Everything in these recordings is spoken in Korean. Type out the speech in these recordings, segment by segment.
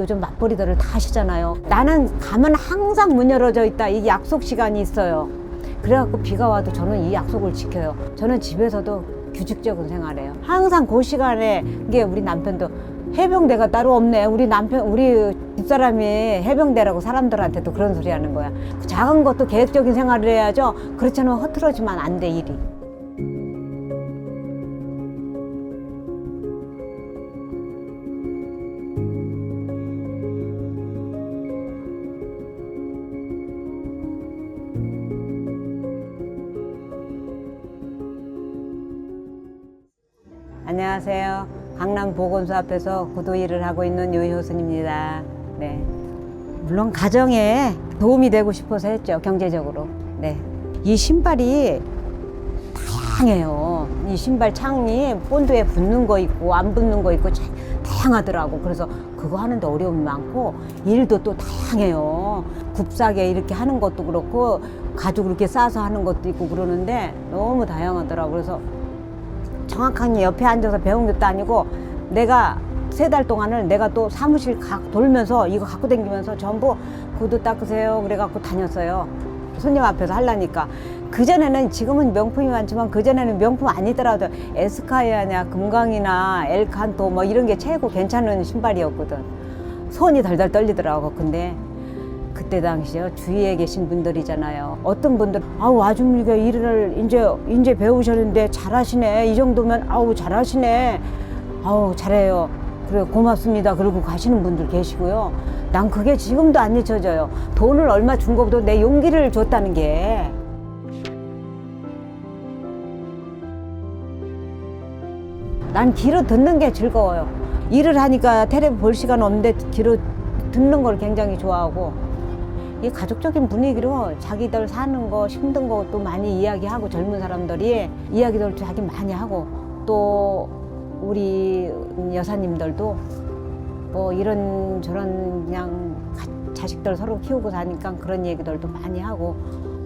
요즘 맞벌이들을 다 하시잖아요. 나는 가면 항상 문 열어져 있다. 이 약속 시간이 있어요. 그래갖고 비가 와도 저는 이 약속을 지켜요. 저는 집에서도 규칙적인 생활해요. 항상 그 시간에 이게 우리 남편도 해병대가 따로 없네. 우리 남편, 우리 집사람이 해병대라고 사람들한테도 그런 소리 하는 거야. 작은 것도 계획적인 생활을 해야죠. 않으면 흐트러지면 안 돼, 일이. 안녕하세요. 강남 보건소 앞에서 구도 일을 하고 있는 유효순입니다. 네. 물론 가정에 도움이 되고 싶어서 했죠. 경제적으로. 네. 이 신발이 다양해요. 이 신발 창이 본드에 붙는 거 있고 안 붙는 거 있고 자- 다양하더라고. 그래서 그거 하는데 어려움이 많고 일도 또 다양해요. 굽사게 이렇게 하는 것도 그렇고 가죽 이렇게 싸서 하는 것도 있고 그러는데 너무 다양하더라고. 그래서 정확하게 옆에 앉아서 배운 것도 아니고 내가 세 달 동안을 내가 또 사무실 가, 돌면서 이거 갖고 다니면서 전부 구두 닦으세요. 그래갖고 다녔어요. 손님 앞에서 하려니까. 그전에는 지금은 명품이 많지만 그전에는 명품 아니더라도 에스카이아냐 금강이나 엘칸토 뭐 이런 게 최고 괜찮은 신발이었거든. 손이 덜덜 떨리더라고 근데 그때 당시에 주위에 계신 분들이잖아요. 어떤 분들 아우 아줌마가 일을 이제 이제 배우셨는데 잘하시네. 이 정도면 아우 잘하시네. 아우 잘해요. 그래 고맙습니다. 그러고 가시는 분들 계시고요. 난 그게 지금도 안 잊혀져요. 돈을 얼마 준 것보다 내 용기를 줬다는 게난 귀로 듣는 게 즐거워요. 일을 하니까 텔레비 볼 시간 없는데 귀로 듣는 걸 굉장히 좋아하고 이 가족적인 분위기로 자기들 사는 거 힘든 것도 많이 이야기하고 젊은 사람들이 이야기들 자기 많이 하고 또 우리 여사님들도 뭐 이런 저런 그냥 가- 자식들 서로 키우고 사니까 그런 얘기들도 많이 하고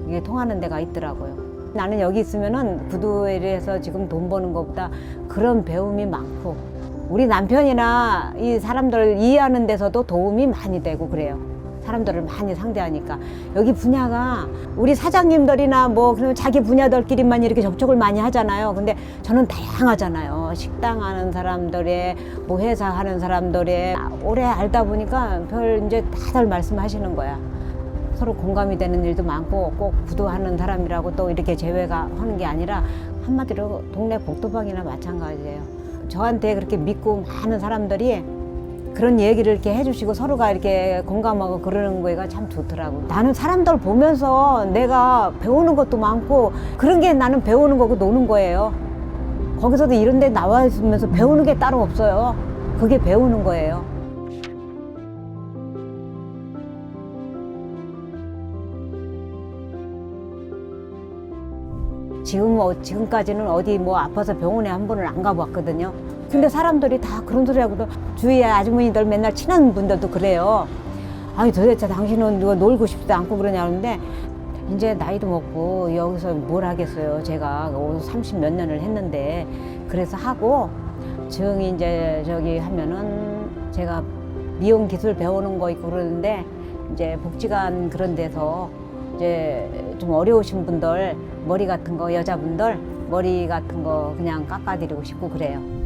이게 통하는 데가 있더라고요. 나는 여기 있으면은 구두에서 지금 돈 버는 것보다 그런 배움이 많고 우리 남편이나 이 사람들 이해하는 데서도 도움이 많이 되고 그래요. 사람들을 많이 상대하니까 여기 분야가 우리 사장님들이나 뭐 그냥 자기 분야들끼리만 이렇게 접촉을 많이 하잖아요. 근데 저는 다양하잖아요. 식당 하는 사람들의 뭐 회사 하는 사람들의 오래 알다 보니까 별 이제 다들 말씀하시는 거야. 서로 공감이 되는 일도 많고 꼭 구도하는 사람이라고 또 이렇게 제외가 하는 게 아니라 한마디로 동네 복도방이나 마찬가지예요. 저한테 그렇게 믿고 많은 사람들이 그런 얘기를 이렇게 해주시고 서로가 이렇게 공감하고 그러는 거가 참 좋더라고. 나는 사람들 보면서 내가 배우는 것도 많고 그런 게 나는 배우는 거고 노는 거예요. 거기서도 이런 데 나와 있으면서 배우는 게 따로 없어요. 그게 배우는 거예요. 지금 뭐 지금까지는 어디 뭐 아파서 병원에 한 번을 안 가봤거든요. 근데 사람들이 다 그런 소리 하고도 주위에 아주머니들 맨날 친한 분들도 그래요. 아니 도대체 당신은 누가 놀고 싶지도 않고 그러냐 그러는데 이제 나이도 먹고 여기서 뭘 하겠어요. 제가 30 몇 년을 했는데 그래서 하고 정이 이제 저기 하면은 제가 미용 기술 배우는 거 있고 그러는데 이제 복지관 그런 데서 이제 좀 어려우신 분들 머리 같은 거 여자분들 머리 같은 거 그냥 깎아드리고 싶고 그래요.